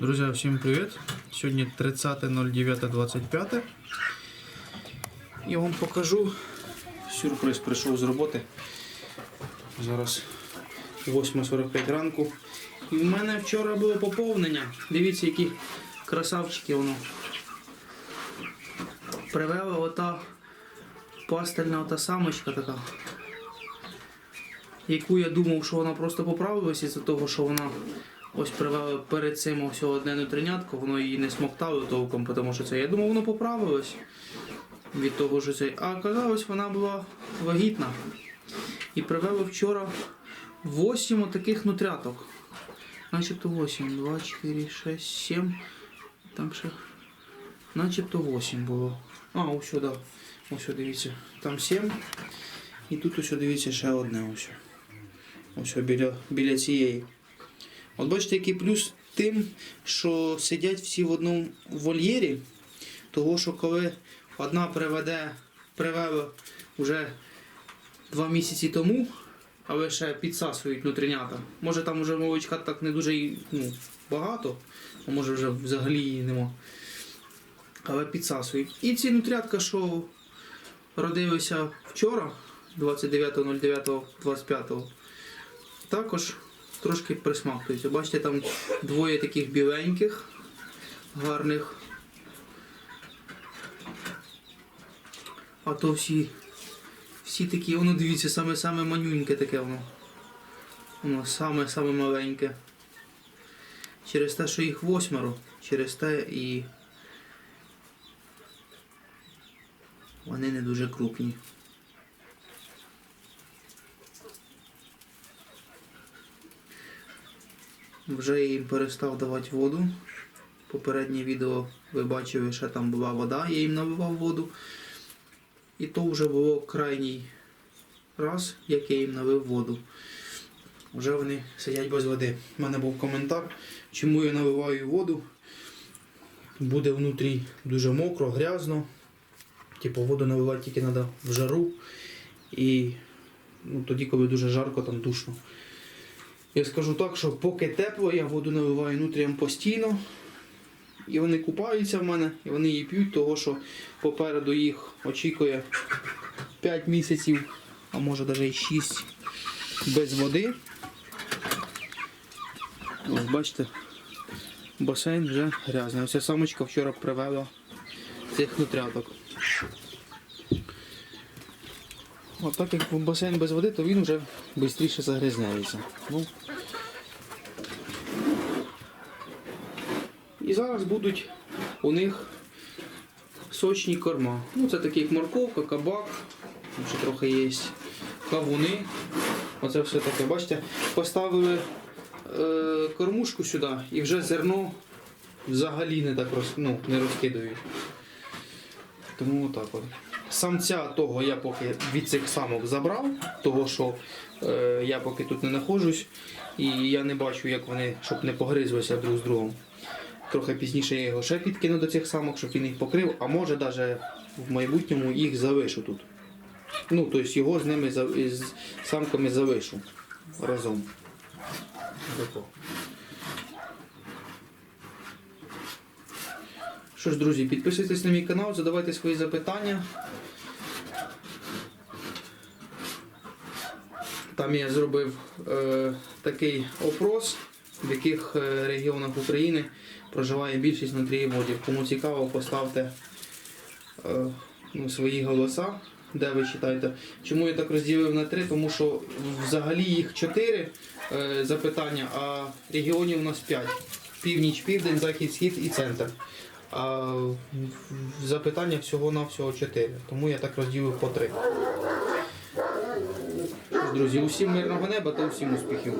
Друзья, всем привет! Сегодня 30.09.25. Я вам покажу. Сюрприз прийшов з роботи. Зараз 8.45 ранку. І в мене вчора було поповнення. Дивіться, які красавчики воно. Привела ота пастельна ота самочка така. Яку я думав, що вона просто поправилась із-за того, що вона ось перед цим ось одне нутринятко, воно її не смоктало толком, тому що це. Я думав, воно поправилось від того, що це. А оказалось, вона була вагітна. І привела вчора 8 таких нутряток. Начебто 8. 2, 4, 6, 7. Там ще. Начебто 8 було. А, ось сюди. Ось дивіться. Там 7. І тут ось дивіться ще одне ось. Ось біля, біля цієї. От бачите, який плюс тим, що сидять всі в одному вольєрі, того що коли одна приведе, привела вже два місяці тому, але ще підсасують нутринята. Може там вже молочка так не дуже ну, багато, а може вже взагалі її нема. Але підсасують. І ці нутрятка, що родилися вчора, 29.09.25, також трошки присмактуються. Бачите, там двоє таких біленьких, гарних. А то всі, всі такі, воно дивіться, саме саме манюньке таке воно. Воно саме саме маленьке. Через те, що їх восьмеро, через те і вони не дуже крупні. Вже їм перестав давати воду. Попереднє відео ви бачили, що там була вода, я їм наливав воду. І то вже було крайній раз, як я їм налив воду. Вже вони сидять без води. У мене був коментар, чому я наливаю воду. Буде внутрі дуже мокро, грязно. Типу воду наливати тільки треба в жару. І ну, тоді, коли дуже жарко, там душно. Я скажу так, що поки тепло, я воду наливаю нутріям постійно. І вони купаються в мене, і вони її п'ють, того що попереду їх очікує 5 місяців, а може навіть і 6 без води. Ось бачите, басейн вже грязний. Ось ця самочка вчора привела цих нутряток. От так як басейн без води, то він вже швидше загрязняється. Ну. І зараз будуть у них сочні корма. Ну, це такі як морковка, кабак, ще трохи є кавуни. Оце все таке, бачите, поставили е, кормушку сюди і вже зерно взагалі не так роз, ну, не розкидають. Тому отак от. Самця того я поки від цих самок забрав, того що е, я поки тут не знаходжусь, і я не бачу, як вони, щоб не погризлися друг з другом. Трохи пізніше я його ще підкину до цих самок, щоб він їх покрив, а може навіть в майбутньому їх залишу тут. Ну, тобто його з ними з самками залишу разом. Що ж, друзі, підписуйтесь на мій канал, задавайте свої запитання. Там я зробив е, такий опрос, в яких е, регіонах України проживає більшість нутрієводів. Кому цікаво, поставте е, ну, свої голоса, де ви читаєте. Чому я так розділив на три? Тому що взагалі їх чотири е, запитання, а регіонів у нас п'ять. Північ, південь, захід, схід і центр. А запитання всього-навсього чотири. Тому я так розділив по три. Друзі, усім мирного неба та усім успіхів.